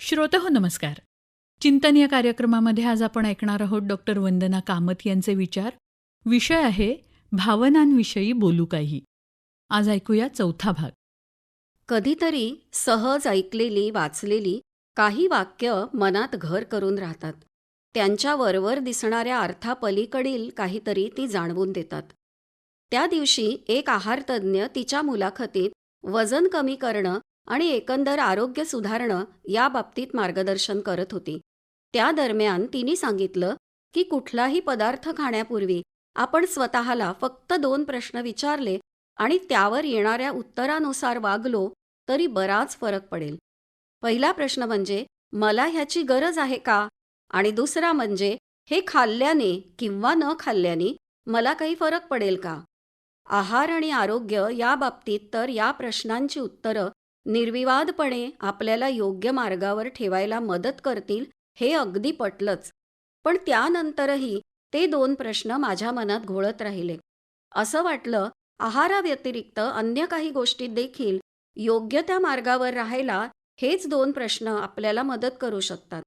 श्रोत हो नमस्कार. चिंतन या कार्यक्रमामध्ये आज आपण ऐकणार आहोत डॉक्टर वंदना कामत यांचे विचार. विषय आहे भावनांविषयी बोलू काही. आज ऐकूया चौथा भाग. कधीतरी सहज ऐकलेली वाचलेली काही वाक्य मनात घर करून राहतात. त्यांच्या वरवर दिसणाऱ्या अर्थापलीकडील काहीतरी ती जाणवून देतात. त्या दिवशी एक आहारतज्ज्ञ तिच्या मुलाखतीत वजन कमी करणं आणि एकंदर आरोग्य सुधारणं याबाबतीत मार्गदर्शन करत होती. त्या दरम्यान तिने सांगितलं की कुठलाही पदार्थ खाण्यापूर्वी आपण स्वतःला फक्त दोन प्रश्न विचारले आणि त्यावर येणाऱ्या उत्तरानुसार वागलो तरी बराच फरक पडेल. पहिला प्रश्न म्हणजे मला ह्याची गरज आहे का? आणि दुसरा म्हणजे हे खाल्ल्याने किंवा न खाल्ल्याने मला काही फरक पडेल का? आहार आणि आरोग्य याबाबतीत तर या प्रश्नांची उत्तरं निर्विवादपणे आपल्याला योग्य मार्गावर ठेवायला मदत करतील हे अगदी पटलंच. पण त्यानंतरही ते दोन प्रश्न माझ्या मनात घोळत राहिले. असं वाटलं आहाराव्यतिरिक्त अन्य काही गोष्टीत देखील योग्य त्या मार्गावर राहायला हेच दोन प्रश्न आपल्याला मदत करू शकतात.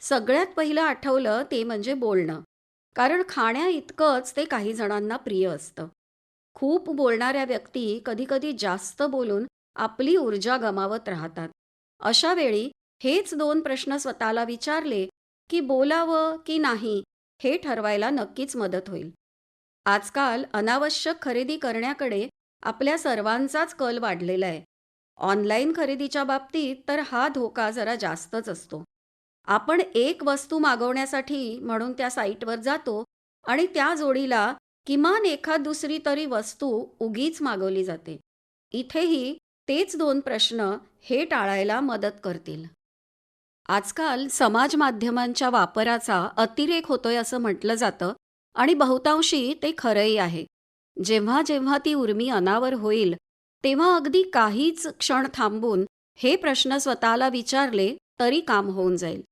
सगळ्यात पहिलं आठवलं ते म्हणजे बोलणं. कारण खाण्या इतकंच ते काही जणांना प्रिय असतं. खूप बोलणाऱ्या व्यक्ती कधीकधी जास्त बोलून आपली ऊर्जा गमावत राहतात. अशा वेळी हेच दोन प्रश्न स्वतःला विचारले की बोलावं की नाही हे ठरवायला नक्कीच मदत होईल. आजकाल अनावश्यक खरेदी करण्याकडे आपल्या सर्वांचाच कल वाढलेला आहे. ऑनलाईन खरेदीच्या बाबतीत तर हा धोका जरा जास्तच असतो. आपण एक वस्तू मागवण्यासाठी म्हणून त्या साईटवर जातो आणि त्या जोडीला किमान एखाद दुसरी तरी वस्तू उगीच मागवली जाते. इथेही तेच दोन प्रश्न हे टाळायला मदत करतील. आजकाल समाज माध्यमांच्या वापराचा अतिरेक होतोय असं म्हटलं जातं आणि बहुतांशी ते खरंही आहे. जेव्हा जेव्हा ती उर्मी अनावर होईल तेव्हा अगदी काहीच क्षण थांबून हे प्रश्न स्वतःला विचारले तरी काम होऊन जाईल.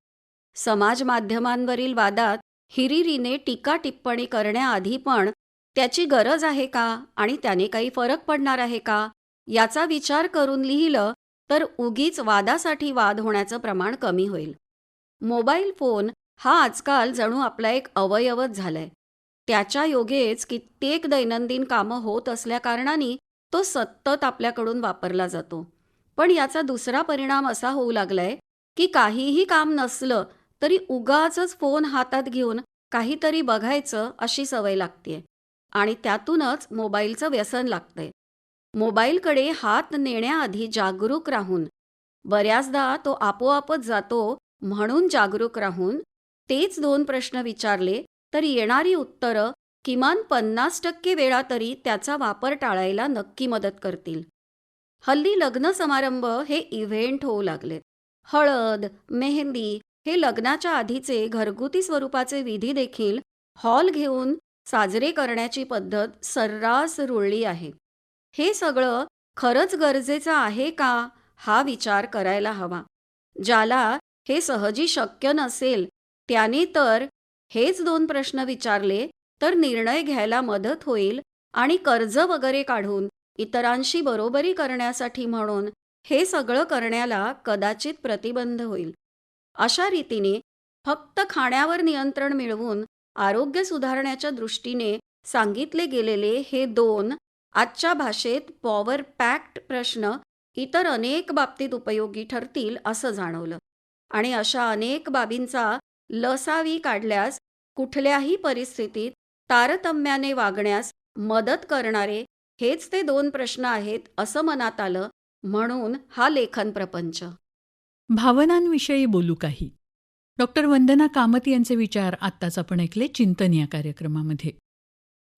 समाज माध्यमांवरील वादात हिरिरीने टीका टिप्पणी करण्याआधी पण त्याची गरज आहे का आणि त्याने काही फरक पडणार आहे का? याचा विचार करून लिहिलं तर उगीच वादासाठी वाद होण्याचं प्रमाण कमी होईल. मोबाईल फोन हा आजकाल जणू आपला एक अवयवच झालाय. त्याच्या योगेच कित्येक दैनंदिन कामं होत असल्याकारणाने तो सतत आपल्याकडून वापरला जातो. पण याचा दुसरा परिणाम असा होऊ लागलाय की काहीही काम नसलं तरी उगाचच फोन हातात घेऊन काहीतरी बघायचं अशी सवय लागते आणि त्यातूनच मोबाईलचं व्यसन लागतंय. मोबाईलकडे हात नेण्याआधी जागरूक राहून. बऱ्याचदा तो आपोआपच जातो म्हणून जागरूक राहून. तेच दोन प्रश्न विचारले तर येणारी उत्तरं किमान पन्नास टक्के वेळा तरी त्याचा वापर टाळायला नक्की मदत करतील. हल्ली लग्न समारंभ हे इव्हेंट होऊ लागलेत. हळद मेहंदी हे लग्नाच्या आधीचे घरगुती स्वरूपाचे विधी देखील हॉल घेऊन साजरे करण्याची पद्धत सर्रास रुळली आहे. हे सगळं खरंच गरजेचं आहे का हा विचार करायला हवा. ज्याला हे सहजी शक्य नसेल त्याने तर हेच दोन प्रश्न विचारले तर निर्णय घ्यायला मदत होईल आणि कर्ज वगैरे काढून इतरांशी बरोबरी करण्यासाठी म्हणून हे सगळं करण्याला कदाचित प्रतिबंध होईल. अशा रीतीने फक्त खाण्यावर नियंत्रण मिळवून आरोग्य सुधारण्याच्या दृष्टीने सांगितले गेलेले हे दोन आजच्या भाषेत पॉवर पॅक्ट प्रश्न इतर अनेक बाबतीत उपयोगी ठरतील असं जाणवलं. आणि अशा अनेक बाबींचा लसावी काढल्यास कुठल्याही परिस्थितीत तारतम्याने वागण्यास मदत करणारे हेच ते दोन प्रश्न आहेत असं मनात आलं म्हणून हा लेखन प्रपंच. भावनांविषयी बोलू काही. डॉक्टर वंदना कामत यांचे विचार आत्ताच आपण ऐकले चिंतन या कार्यक्रमामध्ये.